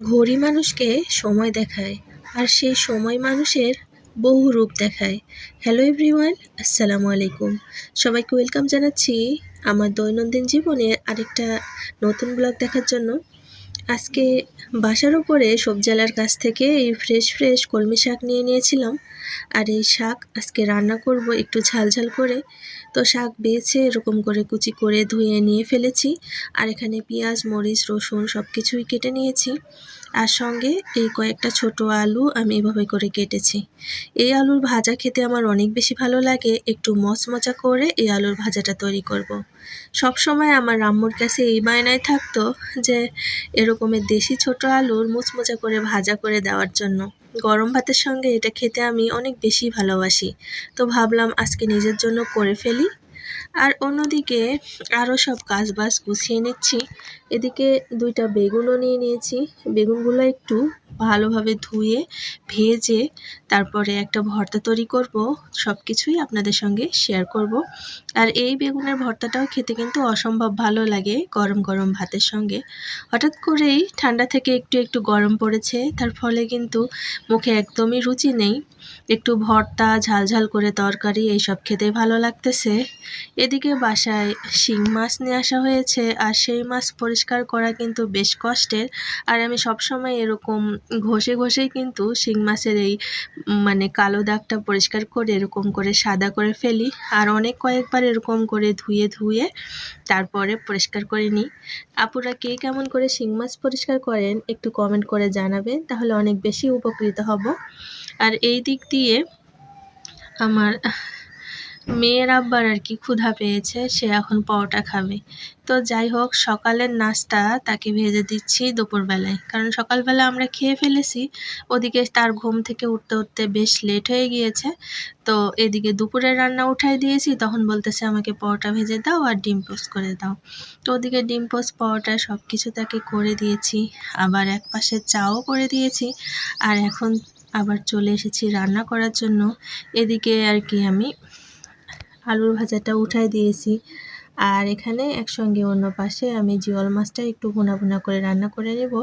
ঘড়ি মানুষকে সময় দেখায়, আর সেই সময় মানুষের বহু রূপ দেখায়। হ্যালো এভরিওয়ান আসসালামু আলাইকুম। সবাইকে ওয়েলকাম জানাচ্ছি আমার দৈনন্দিন জীবনে আরেকটা নতুন ব্লগ দেখার জন্য। আজকে বাসার উপরে সবজালার কাছ থেকে এই ফ্রেশ ফ্রেশ কলমি শাক নিয়ে নিয়েছিলাম। আর এই শাক আজকে রান্না করব একটু ঝাল ঝাল করে। তো শাক বেছে এরকম করে কুচি করে ধুয়ে নিয়ে ফেলেছি। আর এখানে পেঁয়াজ, মরিচ, রসুন সব কিছুই কেটে নিয়েছি। আর সঙ্গে এই কয়েকটা ছোট আলু আমি এভাবে করে কেটেছি। এই আলুর ভাজা খেতে আমার অনেক বেশি ভালো লাগে। একটু মচমচা করে এই আলুর ভাজাটা তৈরি করব। সব সময় আমার রাম্মুর কাছে এই বায়নায় থাকতো যে এরকমের দেশি ছোট আলুর মুচমোচা করে ভাজা করে দেওয়ার জন্য। গরম ভাতের সঙ্গে এটা খেতে আমি অনেক বেশি ভালোবাসি। তো ভাবলাম আজকে নিজের জন্য করে ফেলি। আর অন্যদিকে আরও সব কাজ বাজ গুছিয়ে নিচ্ছি। এদিকে দুইটা বেগুনও নিয়ে নিয়েছি। বেগুনগুলো একটু ভালোভাবে ধুয়ে, ভেজে তারপরে একটা ভর্তা তৈরি করব। সব কিছুই আপনাদের সঙ্গে শেয়ার করব। আর এই বেগুনের ভর্তাটাও খেতে কিন্তু অসম্ভব ভালো লাগে গরম গরম ভাতের সঙ্গে। হঠাৎ করেই ঠান্ডা থেকে একটু একটু গরম পড়েছে, তার ফলে কিন্তু মুখে একদমই রুচি নেই। একটু ভর্তা ঝালঝাল করে তরকারি এইসব খেতে ভালো লাগতেছে। এদিকে বাসায় শিং মাছ নিয়ে আসা হয়েছে, আর সেই মাছ পরিষ্কার করা কিন্তু বেশ কষ্টের। আর আমি সবসময় এরকম ঘষে ঘষেই কিন্তু শিং মাছের এই মানে কালো দাগটা পরিষ্কার করে এরকম করে সাদা করে ফেলি। আর অনেক কয়েকবার এরকম করে ধুয়ে ধুয়ে তারপরে পরিষ্কার করে নিই। আপুরা কে কেমন করে শিং মাছ পরিষ্কার করেন একটু কমেন্ট করে জানাবেন, তাহলে অনেক বেশি উপকৃত হব। আর এই দিক দিয়ে আমার মেয়ের আব্বার আর কি ক্ষুধা পেয়েছে, সে এখন পরোটা খাবে। তো যাই হোক, সকালের নাস্তা তাকে ভেজে দিচ্ছি দুপুরবেলায়। কারণ সকালবেলা আমরা খেয়ে ফেলেছি, ওদিকে তার ঘুম থেকে উঠতে উঠতে বেশ লেট হয়ে গিয়েছে। তো এদিকে দুপুরের রান্না উঠাই দিয়েছি, তখন বলতেছে আমাকে পরোটা ভেজে দাও আর ডিম পোস্ট করে দাও। তো ওদিকে ডিম পোস্ট, পরোটা সব কিছু তাকে করে দিয়েছি, আবার এক পাশে চাও করে দিয়েছি, আর এখন আবার চলে এসেছি রান্না করার জন্য। এদিকে আর কি আমি আলুর ভাজাটা উঠাই দিয়েছি। আর এখানে একসঙ্গে অন্য পাশে আমি জিওল মাছটা একটু ভুনা ভুনা করে রান্না করে নেব।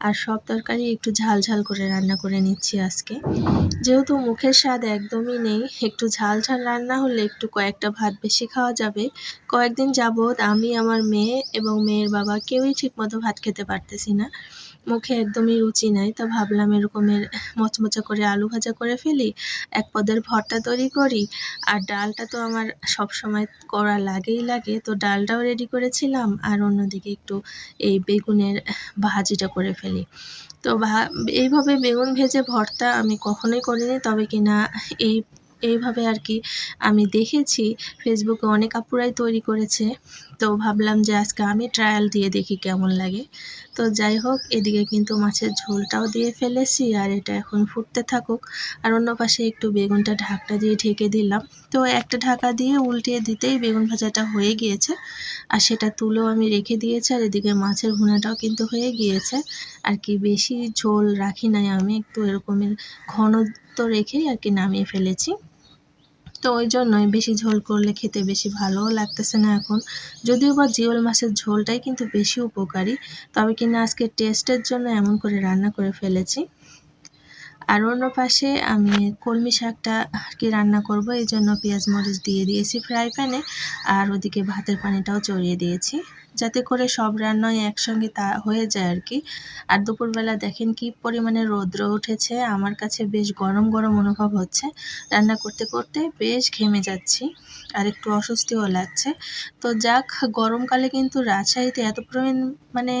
আর সব তরকারি একটু ঝাল ঝাল করে রান্না করে নিচ্ছি আজকে। যেহেতু মুখের স্বাদ একদমই নেই, একটু ঝাল ঝাল রান্না হলে একটু কয়েকটা ভাত বেশি খাওয়া যাবে। কয়েকদিন যাবৎ আমি, আমার মেয়ে এবং মেয়ের বাবা কেউই ঠিকমতো ভাত খেতে পারতেছি না। মুখে একদমই রুচি নাই, তো ভাবলাম এরকমের মচমচা করে আলু ভাজা করে ফেলি, এক পদের ভর্তা তৈরি করি। আর ডালটা তো আমার সব সময় করা লাগেই লাগে। তো ডালটাও রেডি করেছিলাম আর অন্যদিকে একটু এই বেগুনের ভাজিটা করে ফেলি। তো এইভাবে বেগুন ভেজে ভর্তা আমি কখনোই করিনি, তবে কিনা এই এইভাবে আর কি আমি দেখেছি। ফেসবুকে অনেক আপুরাই তৈরি করেছে। তো ভাবলাম যে আজকে আমি ট্রায়াল দিয়ে দেখি কেমন লাগে। তো যাই হোক, এদিকে কিন্তু মাছের ঝোলটাও দিয়ে ফেলেছি আর এটা এখন ফুটতে থাকুক। আর অন্য পাশে একটু বেগুনটা ঢাকটা দিয়ে ঢেকে দিলাম। তো একটা ঢাকা দিয়ে উল্টিয়ে দিতেই বেগুন ভাজাটা হয়ে গিয়েছে। আর সেটা তুলেও আমি রেখে দিয়েছি আর এদিকে মাছের ভুনাটাও কিন্তু হয়ে গিয়েছে। আর কি বেশি ঝোল রাখি নাই আমি, একটু এরকমের ঘনত্ব রেখেই আর কি নামিয়ে ফেলেছি। তো ওই জন্যই বেশি ঝোল করলে খেতে বেশি ভালোও লাগতেছে না এখন। যদিও বা জিওল মাছের ঝোলটাই কিন্তু বেশি উপকারী, তবে কিনা আজকে টেস্টের জন্য এমন করে রান্না করে ফেলেছি। আর অন্য পাশে আমি কলমি শাকটা আর কি রান্না করব, এই জন্য পেঁয়াজ মরিচ দিয়ে দিয়েছি ফ্রাই প্যানে, আর ওদিকে ভাতের পানিটাও চড়িয়ে দিয়েছি, যাতে করে সব রান্নাই একসঙ্গে তা হয়ে যায় আর কি। আর দুপুরবেলা দেখেন কি পরিমাণে রৌদ্র উঠেছে, আমার কাছে বেশ গরম গরম অনুভব হচ্ছে, রান্না করতে করতে বেশ ঘেমে যাচ্ছি, আর একটু অস্বস্তিও লাগছে। তো যাক, গরমকালে কিন্তু রাজশাহীতে এত পরিমাণ মানে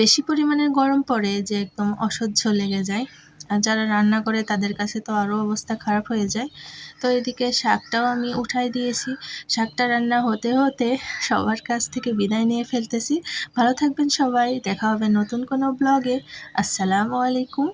বেশি পরিমাণে গরম পড়ে যে একদম অসহ্য লেগে যায়। আর যারা রান্না করে তাদের কাছে তো আরও অবস্থা খারাপ হয়ে যায়। তো এদিকে শাকটাও আমি উঠাই দিয়েছি। শাকটা রান্না হতে হতে সবার কাছ থেকে বিদায় নিয়ে ফেলতেছি। ভালো থাকবেন সবাই, দেখা হবে নতুন কোনো ব্লগে আসসালামু আলাইকুম।